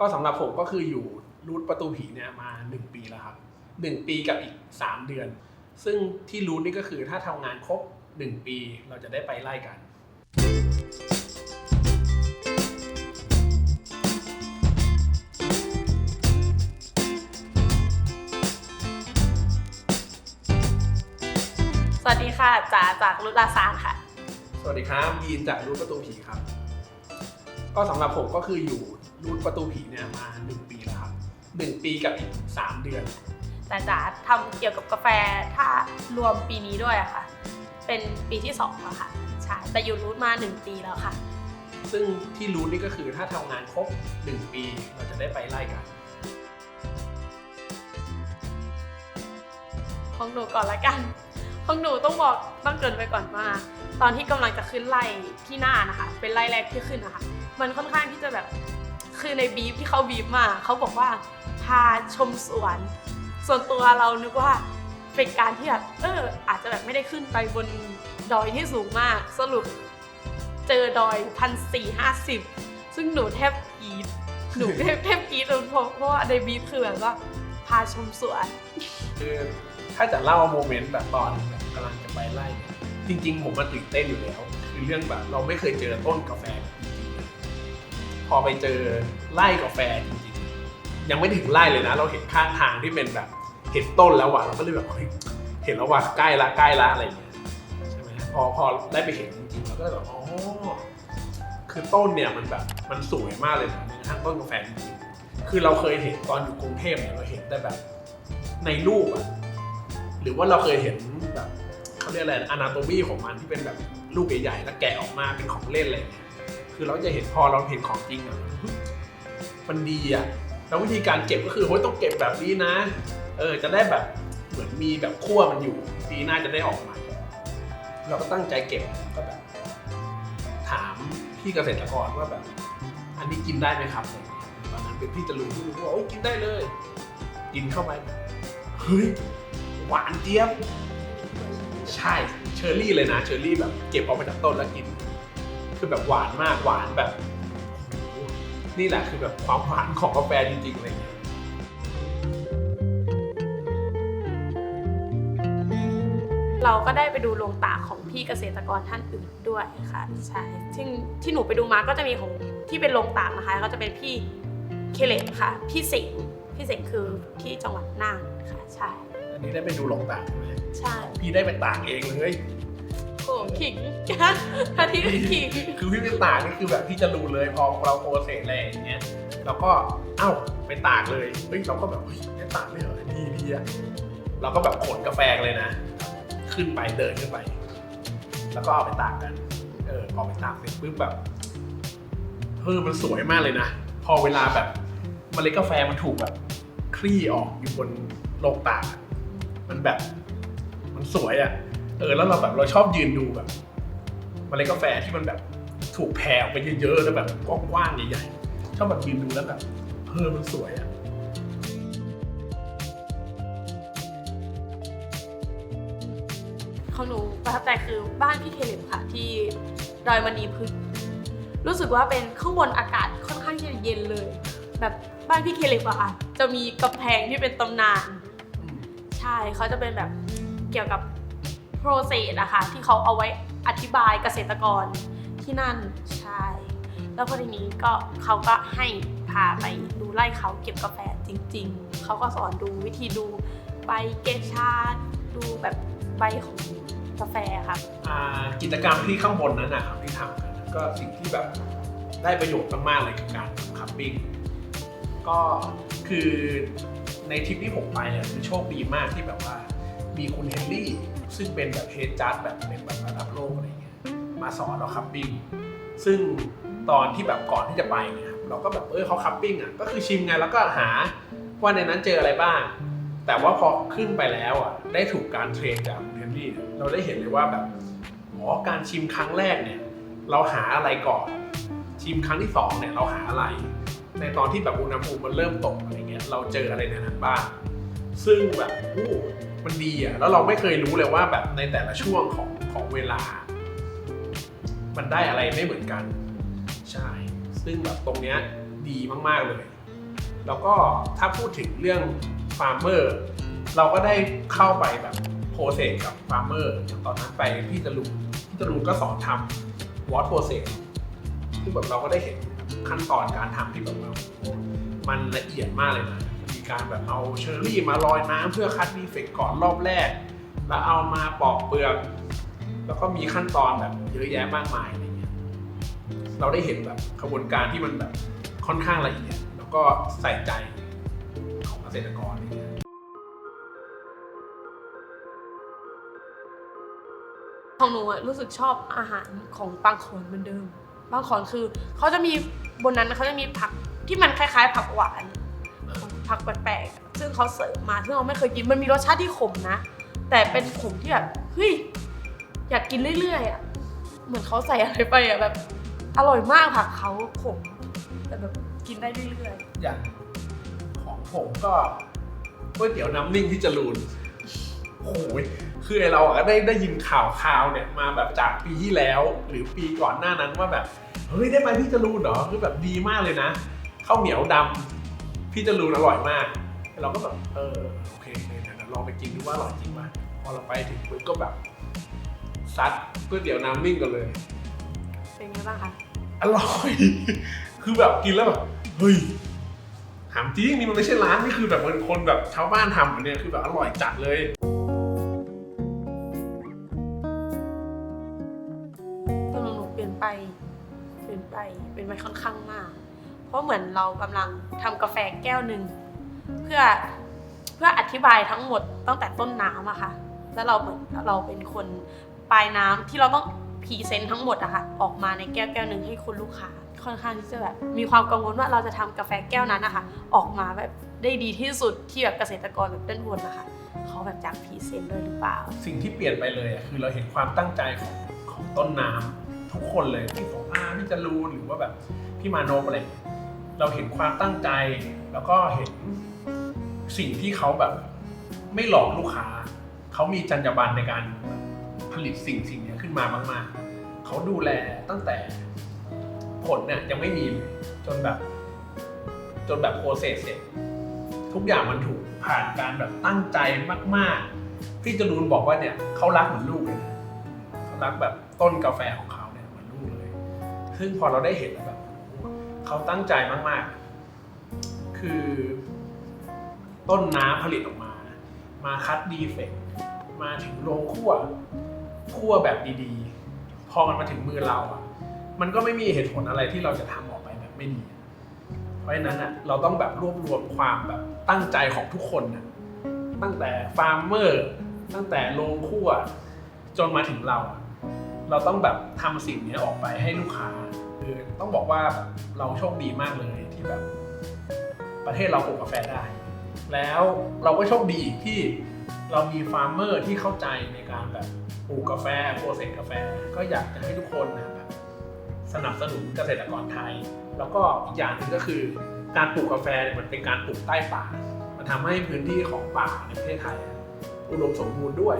ก็สำหรับผมก็คืออยู่รูทประตูผีเนี่ยมา 1 ปีแล้วครับ 1 ปีกับอีก 3 เดือน ซึ่งที่รูทนี่ก็คือถ้าทำงานครบ 1 ปีเราจะได้ไปไล่กัน สวัสดีค่ะจ๋าจากรุลาซานค่ะ สวัสดีครับยีนจากรูทประตูผีครับ ก็สำหรับผมก็คืออยู่ รูทประตูผีเนี่ยมา1ปีแล้วครับ1ปีกับอีก3เดือน แต่จ๋าทำเกี่ยวกับกาแฟถ้ารวมปีนี้ด้วยอะค่ะ เป็นปีที่สองแล้วค่ะใช่แต่อยู่รูทมา1ปีแล้วค่ะ ซึ่งที่รูทนี่ก็คือถ้าทำงานครบ1ปีเราจะได้ไปไล่กันของหนูก่อนละกันของหนูต้องบอกต้องเกรินไปก่อนว่าตอนที่กำลังจะขึ้นไล่ที่หน้านะคะ เป็นไล่แรกที่ขึ้นนะคะ มันค่อนข้างที่จะแบบ คือในบีฟที่เขาบีฟมาเขาบอกว่าพาชมสวน ส่วนตัวเรานึกว่าเป็นการที่แบบเอออาจจะแบบไม่ได้ขึ้นไปบนดอยที่สูงมาก สรุปเจอดอยพันสี่ห้าสิบซึ่งหนูแทบกรีดหนูแทบแทบกรีดเลยเพราะเพราะว่าในบีฟคือแบบว่าพาชมสวน คือถ้าจะเล่าโมเมนต์แบบตอนแบบกำลังจะไปไล่เนี่ยจริง ๆ ผมมันตื่นเต้นอยู่แล้ว คือเรื่องแบบเราไม่เคยเจอต้นกาแฟ พอไปเจอไล่กาแฟจริงๆ ยังไม่ถึงไล่เลยนะ เราเห็นข้างทางที่เป็นแบบเห็นต้นแล้วว่ะเราก็เลยแบบเห็นแล้วว่ะใกล้ละใกล้ละอะไรอย่างเงี้ยใช่ไหมพอพอได้ไปเห็นจริงๆเราก็เลยแบบอ๋อคือต้นเนี่ยมันแบบมันสวยมากเลยนะแม้กระทั่งต้นกาแฟจริงๆคือเราเคยเห็นตอนอยู่กรุงเทพเนี่ยเราเห็นแต่แบบในรูปอะหรือว่าเราเคยเห็นแบบเขาเรียกอะไรอนาโตมีของมันที่เป็นแบบลูกใหญ่ๆแล้วแกะออกมาเป็นของเล่นอะไรอย่างเงี้ย คือเราจะเห็นพอเราเห็นของจริงอะมันดีอะแล้ววิธีการเก็บก็คือโฮ้ยต้องเก็บแบบนี้นะ เออจะได้แบบเหมือนมีแบบขั้วมันอยู่ปีหน้าจะได้ออกมาเราก็ตั้งใจเก็บก็แบบถามพี่เกษตรกรว่าแบบ อันนี้กินได้ไหมครับตอนนั้นเป็นพี่จรูนที่บอกว่าโอ้ยกินได้เลย กินเข้าไปเฮ้ยหวานเจี๊ยบ ใช่เชอร์รี่เลยนะเชอร์รี่แบบเก็บออกมาจากต้นแล้วกิน คือแบบหวานมากหวานแบบโอ้โหนี่แหละคือแบบความหวานของกาแฟจริงๆอะไรเงี้ยเราก็ได้ไปดูโรงตากของพี่เกษตรกรท่านอื่นด้วยค่ะใช่ที่ที่หนูไปดูมาก็จะมีของที่เป็นโรงตากนะคะ ก็จะเป็นพี่เคเลตค่ะ พี่สิงห์พี่สิงห์คือที่จังหวัดน่านค่ะใช่อันนี้ได้ไปดูโรงตากใช่ไหมใช่ พี่ได้ไปตากเองเลย โอ้ขิงถ้าที่ขิง คือพี่ไปตากนี่คือแบบพี่จะรู้เลยพอเราโปรเซสอะไรอย่างเงี้ยเราก็เอ้าไปตากเลยเฮ้ยเราก็แบบเฮ้ยได้ตากเลยเหรอดีดีอะเราก็แบบขนกาแฟเลยนะ ขึ้นไปเดินขึ้นไป แล้วก็เอาไปตากกัน เออพอไปตากเสร็จปุ๊บแบบเฮ้ยมันสวยมากเลยนะ พอเวลาแบบเมล็ดกาแฟมันถูกแบบคลี่ออกอยู่บนโลงตากมันแบบ มันสวยอะ่ะ เออแล้วเราแบบเราชอบยืนดูแบบเมล็ดกาแฟที่มันแบบถูกแผ่ออกไปเยอะๆแล้วแบบกว้างๆใหญ่ๆชอบแบบยืนดูแล้วแบบเฮ้ยมันสวยอะของหนูประทับใจคือบ้านพี่เคเลตค่ะที่ดอยมณีพึกษ์รู้สึกว่าเป็นข้างบนอากาศค่อนข้างที่จะเย็นเลย แบบบ้านพี่เคเลตอะค่ะจะมีกำแพงที่เป็นตำนาน ใช่เขาจะเป็นแบบเกี่ยวกับ โปรเซสอะค่ะที่เขาเอาไว้อธิบายเกษตรกรที่นั่นใช่แล้วพอทีนี้ก็เขาก็ให้พาไปดูไร่เขาเก็บกาแฟจริง ๆ เขาก็สอนดูวิธีดูใบเกชาดูแบบใบของกาแฟค่ะกิจกรรมที่ข้างบนนั้นนะครับที่ทำกันก็สิ่งที่แบบได้ประโยชน์มากๆเลยกับการทำคัพปิ้งก็คือในทริปที่ผมไปเนี่ยคือโชคดีมากที่แบบว่ามีคุณเฮนรี่ ซึ่งเป็นแบบเฮดจัดแบบเป็นแบบระดับโลกอะไรเงี้ยมาสอนเราคัพปิ้งซึ่งตอนที่แบบก่อนที่จะไปเนี่ยเราก็แบบเออเขาคัพปิ้งอะก็คือชิมไงแล้วก็หาว่าในนั้นเจออะไรบ้าง แต่ว่าพอขึ้นไปแล้วอะได้ถูกการเทรนจากคุณเฮนรี่เนี่เราได้เห็นเลยว่าแบบอ๋อการชิมครั้งแรกเนี่ยเราหาอะไรก่อน ชิมครั้งที่สองเนี่ยเราหาอะไร ในตอนที่แบบอุณหภูมิมันเริ่มตกอะไรเงี้ยเราเจออะไรในนั้นบ้างซึ่งแบบโอ้ มันดีอะแล้วเราไม่เคยรู้เลยว่าแบบในแต่ละช่วงของของเวลา มันได้อะไรไม่เหมือนกัน ใช่ ซึ่งแบบตรงเนี้ยดีมากๆเลย แล้วก็ถ้าพูดถึงเรื่องฟาร์มเมอร์เราก็ได้เข้าไปแบบโปรเซสกับฟาร์มเมอร์อย่างตอนนั้นไปพี่ตะลุงพี่ตะลุงก็สอนทำวอตโปรเซสซึ่งแบบเราก็ได้เห็นขั้นตอนการทำที่แบบว่ามันละเอียดมากเลยนะ การแบบเอาเชอร์รี่มาลอยน้ำเพื่อคัดดีเฟกต์ก่อนรอบแรก แล้วเอามาปอกเปลือก แล้วก็มีขั้นตอนแบบเยอะแยะมากมายอะไรเงี้ยเราได้เห็นแบบกระบวนการที่มันแบบค่อนข้างละเอียดแล้วก็ใส่ใจของเกษตรกรอะไรเงี้ยของหนูอะรู้สึกชอบอาหารของบางขอนเหมือนเดิมบางขอนคือเขาจะมีบนนั้นเขาจะมีผักที่มันคล้ายๆ ผักหวาน ผักแปลกๆซึ่งเขาเสิร์ฟมาซึ่งเราไม่เคยกินมันมีรสชาติที่ขมนะ แต่เป็นขมที่แบบเฮ้ยอยากกินเรื่อยๆอะเหมือนเขาใส่อะไรไปอะแบบ อร่อยมากผักเขาขมแต่แบบกินได้เรื่อยอย่างของผมก็ก๋วยเตี๋ยวน้ำนิ่งที่จรูนโอ้โหคือไอเราอะได้ได้ยินข่าวข่าวเนี่ยมาแบบจากปีที่แล้ว หรือปีก่อนหน้านั้นว่าแบบ เฮ้ยได้ไปพี่จรูนเหรอคือแบบดีมากเลยนะข้าวเหนียวดำ พี่จรูนอร่อยมากเราก็แบบเออโอเคเดี๋ยวเราลองไปกินดูว่าอร่อยจริงไหมพอเราไปถึงปุ๊บก็แบบซัดก๋วยเตี๋ยวน้ำนิ่งกันเลยๆเป็นไงบ้างคะอร่อย คือแบบกินแล้วแบบเฮ้ยถามจริงนี่มันไม่ใช่ร้านนี่คือแบบเป็นคนแบบชาวบ้านทำอันเนี่ยคือแบบอร่อยจัดเลยตัวหนูเปลี่ยนไป เปลี่ยนไปเป็นไปค่อนข้างมาก เพราะเหมือนเรากำลังทำกาแฟแก้วหนึ่งเพื่อเพื่ออธิบายทั้งหมดตั้งแต่ต้นน้ำอะค่ะ แล้วเราเหมือนเราเป็นคนปลายน้ำที่เราต้องพรีเซนต์ทั้งหมดอะค่ะออกมาในแก้วแก้วหนึ่งให้คุณลูกค้าค่อนข้างที่จะแบบมีความกังวลว่าเราจะทำกาแฟแก้วนั้นนะคะออกมาแบบได้ดีที่สุดที่แบบเกษตรกรแบบด้านบนนะคะเขาแบบจากพรีเซนต์ด้วยหรือเปล่า สิ่งที่เปลี่ยนไปเลยอะคือเราเห็นความตั้งใจของของต้นน้ำทุกคนเลยพี่สงอาพี่จรูนหรือว่าแบบพี่มาโนบอะไรอย่างเงี้ย เราเห็นความตั้งใจ แล้วก็เห็นสิ่งที่เขาแบบไม่หลอกลูกค้า เขามีจรรยาบรรณในการผลิตสิ่งสิ่งนี้ขึ้นมามาก ๆ เขาดูแลตั้งแต่ผลเนี่ยยังไม่มีเลยจนแบบ จนแบบโปรเซสเสร็จทุกอย่างมันถูกผ่านการแบบตั้งใจมาก ๆ พี่จรูนบอกว่าเนี่ยเขารักเหมือนลูกเลยนะเขารักแบบต้นกาแฟของเขาเนี่ยเหมือนลูกเลย ซึ่งพอเราได้เห็น เขาตั้งใจมาก ๆ คือ ต้นน้ำผลิตออกมา มาคัดดีเฟกมาถึงโรงคั่วคั่วแบบดีๆ พอมันมาถึงมือเราอะ มันก็ไม่มีเหตุผลอะไรที่เราจะทำออกไปแบบไม่ดี เพราะฉะนั้นอะเราต้องแบบรวบรวมความแบบตั้งใจของทุกคนน่ะตั้งแต่ฟาร์มเมอร์ ตั้งแต่โรงคั่วจนมาถึงเราอะเราต้องแบบทำสิ่งนี้ออกไปให้ลูกค้า คือต้องบอกว่าเราโชคดีมากเลยที่แบบ ประเทศเราปลูกกาแฟได้ แล้วเราก็โชคดีอีกที่เรามีฟาร์มเมอร์ที่เข้าใจในการแบบปลูกกาแฟโปรเซสกาแฟ ก็อยากจะให้ทุกคนนะแบบสนับสนุนเกษตรกรไทย แล้วก็อีกอย่างหนึ่งก็คือการปลูกกาแฟเนี่ยมันเป็นการปลูกใต้ป่า มันทำให้พื้นที่ของป่าในประเทศไทยอะอุดมสมบูรณ์ด้วย